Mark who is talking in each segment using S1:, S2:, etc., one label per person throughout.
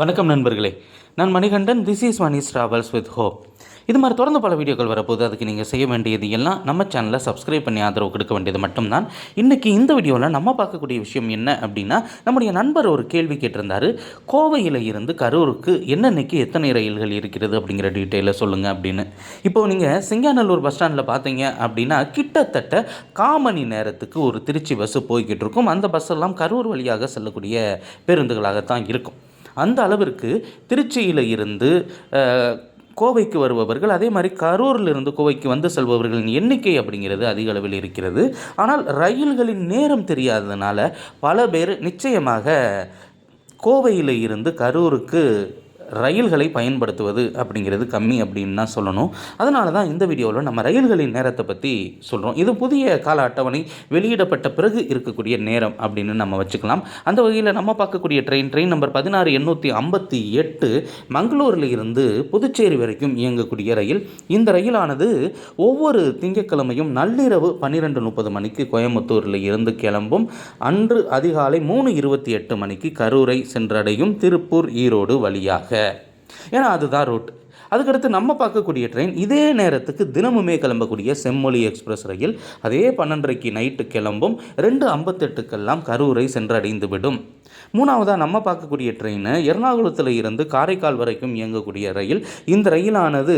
S1: வணக்கம் நண்பர்களே. நான் Manikandan this is Mani's travels with hope இது மாதிரி தொடர்ந்து பல வீடியோக்கள் வரப்போது அதுக்கு நீங்கள் செய்ய வேண்டியது எல்லாம் நம்ம சேனலை சப்ஸ்கிரைப் பண்ணி ஆதரவு கொடுக்க வேண்டியது மட்டும்தான். இன்றைக்கி இந்த வீடியோவில் நம்ம பார்க்கக்கூடிய விஷயம் என்ன அப்படின்னா நம்முடைய நண்பர் ஒரு கேள்வி கேட்டிருந்தார். கோவையில் இருந்து கரூருக்கு என்னன்னைக்கு எத்தனை ரயில்கள் இருக்கிறது அப்படிங்கிற டீட்டெயிலை சொல்லுங்கள் அப்படின்னு. இப்போது நீங்கள் சிங்காநல்லூர் பஸ் ஸ்டாண்டில் பார்த்தீங்க அப்படின்னா கிட்டத்தட்ட காமணி நேரத்துக்கு ஒரு திருச்சி பஸ்ஸு போய்கிட்டு இருக்கும். அந்த பஸ் எல்லாம் கரூர் வழியாக செல்லக்கூடிய பேருந்துகளாகத்தான் இருக்கும். அந்த அளவிற்கு திருச்சியில் இருந்து கோவைக்கு வருபவர்கள் அதே மாதிரி கரூரில் இருந்து கோவைக்கு வந்து செல்பவர்களின் எண்ணிக்கை அப்படிங்கிறது அதிக அளவில் இருக்கிறது. ஆனால் ரயில்களின் நேரம் தெரியாததுனால பல பேர் நிச்சயமாக கோவையில் இருந்து கரூருக்கு ரயில்களை பயன்படுத்துவது அப்படிங்கிறது கம்மி அப்படின்னு தான் சொல்லணும். அதனால தான் இந்த வீடியோவில் நம்ம ரயில்களின் நேரத்தை பற்றி சொல்கிறோம் இது புதிய கால அட்டவணை வெளியிடப்பட்ட பிறகு இருக்கக்கூடிய நேரம் அப்படின்னு நம்ம வச்சுக்கலாம். அந்த வகையில் நம்ம பார்க்கக்கூடிய ட்ரெயின் ட்ரெயின் நம்பர் பதினாறு எண்ணூற்றி ஐம்பத்தி எட்டு மங்களூரில் இருந்து புதுச்சேரி வரைக்கும் இயங்கக்கூடிய ரயில். இந்த ரயிலானது ஒவ்வொரு திங்கட்கிழமையும் நள்ளிரவு பன்னிரெண்டு முப்பது மணிக்கு கோயம்புத்தூரில் இருந்து கிளம்பும். அன்று அதிகாலை மூணு இருபத்தி எட்டு மணிக்கு கரூரை சென்றடையும். திருப்பூர் ஈரோடு வழியாக. ஏன்னா அதுதான் ரூட் அதுக்கடுத்து நம்ம பார்க்கக்கூடிய ட்ரெயின் இதே நேரத்துக்கு தினமுமே கிளம்பக்கூடிய செம்மொழி எக்ஸ்பிரஸ் ரயில். அதே பன்னெண்டரைக்கு நைட்டு கிளம்பும். ரெண்டு ஐம்பத்தெட்டுக்கெல்லாம் கரூரை சென்றடைந்து விடும் மூணாவதாக நம்ம பார்க்கக்கூடிய ட்ரெயின் எர்ணாகுளத்தில் இருந்து காரைக்கால் வரைக்கும் இயங்கக்கூடிய ரயில். இந்த ரயிலானது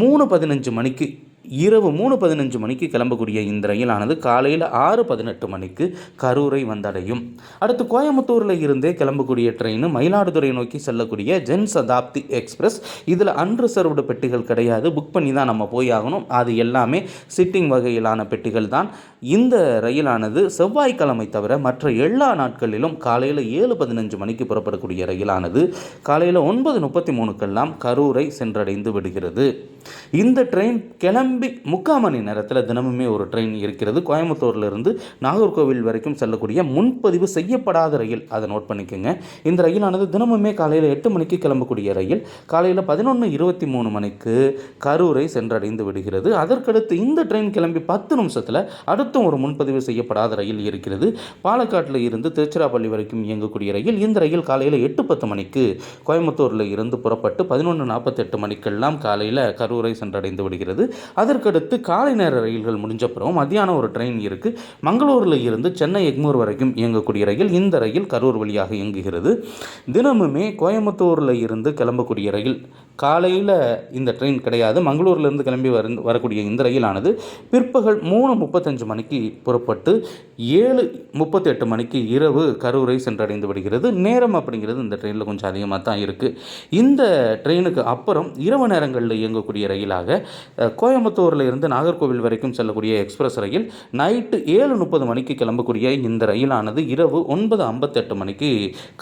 S1: மூணு பதினஞ்சு மணிக்கு இரவு மூணு பதினஞ்சு மணிக்கு கிளம்பக்கூடிய இந்த ரயிலானது காலையில் ஆறு பதினெட்டு மணிக்கு கரூரை வந்தடையும். அடுத்து கோயம்புத்தூரில் இருந்தே கிளம்பக்கூடிய ட்ரெயின் மயிலாடுதுறை நோக்கி செல்லக்கூடிய ஜென் சதாப்தி எக்ஸ்பிரஸ். இதில் அன்ரிசர்வ்டு பெட்டிகள் கிடையாது. புக் பண்ணி தான் நம்ம போய் ஆகணும். அது எல்லாமே சிட்டிங் வகையிலான பெட்டிகள் தான். இந்த ரயிலானது செவ்வாய்க்கிழமை தவிர மற்ற எல்லா நாட்களிலும் காலையில் ஏழு பதினஞ்சு மணிக்கு புறப்படக்கூடிய ரயிலானது காலையில் ஒன்பது முப்பத்தி மூணுக்கெல்லாம் கரூரை சென்றடைந்து விடுகிறது. இந்த ட்ரெயின் கிளம்பி முக்கால் மணி நேரத்தில் தினமுமே ஒரு ட்ரெயின் இருக்கிறது. கோயம்புத்தூர்லேருந்து நாகர்கோவில் வரைக்கும் செல்லக்கூடிய முன்பதிவு செய்யப்படாத ரயில். அதை நோட் பண்ணிக்கோங்க. இந்த ரயிலானது தினமுமே காலையில் எட்டு மணிக்கு கிளம்பக்கூடிய ரயில். காலையில் பதினொன்று இருபத்தி மூணு மணிக்கு கரூரை சென்றடைந்து விடுகிறது. அதற்கடுத்து இந்த ட்ரெயின் கிளம்பி பத்து நிமிஷத்தில் அடுத்தும் ஒரு முன்பதிவு செய்யப்படாத ரயில் இருக்கிறது. பாலக்காட்டில் இருந்து திருச்சிராப்பள்ளி வரைக்கும் இயங்கக்கூடிய ரயில் இந்த ரயில் காலையில் எட்டு பத்து மணிக்கு கோயம்புத்தூரில் இருந்து புறப்பட்டு பதினொன்று நாற்பத்தெட்டு மணிக்கெல்லாம் காலையில் கரூரை சென்றடைந்து விடுகிறது. அதற்கடுத்து காலை நேர ரயில்கள் முடிஞ்சப்புறம் மத்தியானம் ஒரு ட்ரெயின் இருக்குது மங்களூரில் இருந்து சென்னை எக்மூர் வரைக்கும் இயங்கக்கூடிய ரயில் இந்த ரயில் கரூர் வழியாக இயங்குகிறது. தினமுமே கோயம்புத்தூரில் இருந்து கிளம்பக்கூடிய ரயில் காலையில் இந்த ட்ரெயின் கிடையாது. மங்களூர்லேருந்து கிளம்பி வர வரக்கூடிய இந்த ரயிலானது பிற்பகல் மூணு முப்பத்தஞ்சு மணிக்கு புறப்பட்டு ஏழு முப்பத்தெட்டு மணிக்கு இரவு கரூரை சென்றடைந்து விடுகிறது. நேரம் அப்படிங்கிறது இந்த ட்ரெயினில் கொஞ்சம் அதிகமாக தான் இருக்குது இந்த ட்ரெயினுக்கு அப்புறம் இரவு நேரங்களில் இயங்கக்கூடிய ரயிலாக கோயம்புத்தூரில் இருந்து நாகர்கோவில் வரைக்கும் செல்லக்கூடிய எக்ஸ்பிரஸ் ரயில் நைட்டு ஏழு முப்பது மணிக்கு கிளம்பக்கூடிய இந்த ரயிலானது இரவு ஒன்பது ஐம்பத்தெட்டு மணிக்கு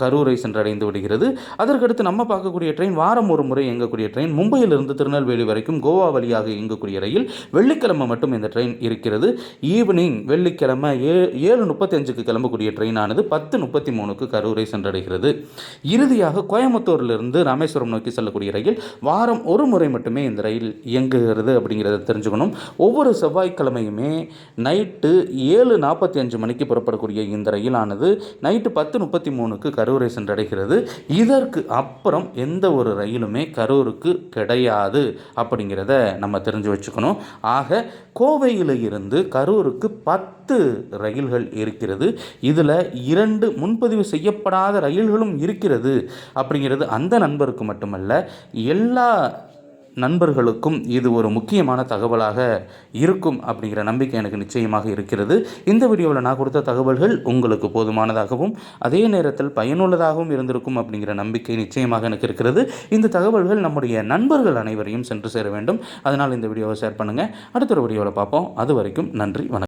S1: கரூரை சென்றடைந்து விடுகிறது. அதற்கடுத்து நம்ம பார்க்கக்கூடிய ட்ரெயின் வாரம் ஒரு முறை இயங்கக்கூடிய ட்ரெயின் மும்பையிலிருந்து திருநெல்வேலி வரைக்கும் கோவா வழியாக இயங்கக்கூடிய ரயில் வெள்ளிக்கிழமை மட்டும் இந்த ட்ரெயின் இருக்கிறது. ஈவினிங் வெள்ளிக்கிழமை ஏ ஏழு முப்பத்தஞ்சுக்கு கிளம்பக்கூடிய ட்ரெயினானது பத்து முப்பத்தி மூணுக்கு கரூரை சென்றடைகிறது. இறுதியாக கோயம்புத்தூரிலிருந்து ராமேஸ்வரம் நோக்கி செல்லக்கூடிய ரயில் வாரம் ஒரு முறை மட்டுமே இந்த ரயில் இயங்குகிறது அப்படிங்கிறத தெரிஞ்சுக்கணும். ஒவ்வொரு செவ்வாய்க்கிழமையுமே நைட்டு ஏழு நாற்பத்தி அஞ்சு மணிக்கு புறப்படக்கூடிய இந்த ரயிலானது நைட்டு பத்து முப்பத்தி மூணுக்கு கரூரை சென்றடைகிறது. இதற்கு அப்புறம் எந்த ஒரு ரயிலுமே கரூர் கரூருக்கு கிடையாது அப்படிங்கிறத நம்ம தெரிஞ்சு வச்சுக்கணும். ஆக கோவையில் இருந்து கரூருக்கு பத்து ரயில்கள் இருக்கிறது. இதில் இரண்டு முன்பதிவு செய்யப்படாத ரயில்களும் இருக்கிறது. அப்படிங்கிறது அந்த நண்பருக்கு மட்டுமல்ல எல்லா நண்பர்களுக்கும் இது ஒரு முக்கியமான தகவலாக இருக்கும் அப்படிங்கிற நம்பிக்கை எனக்கு நிச்சயமாக இருக்கிறது. இந்த வீடியோவில் நான் கொடுத்த தகவல்கள் உங்களுக்கு போதுமானதாகவும் அதே நேரத்தில் பயனுள்ளதாகவும் இருந்திருக்கும் அப்படிங்கிற நம்பிக்கை நிச்சயமாக எனக்கு இருக்கிறது. இந்த தகவல்கள் நம்முடைய நண்பர்கள் அனைவரையும் சென்று சேர வேண்டும். அதனால் இந்த வீடியோவை ஷேர் பண்ணுங்கள் அடுத்த ஒரு வீடியோவில் பார்ப்போம். அது வரைக்கும் நன்றி வணக்கம்.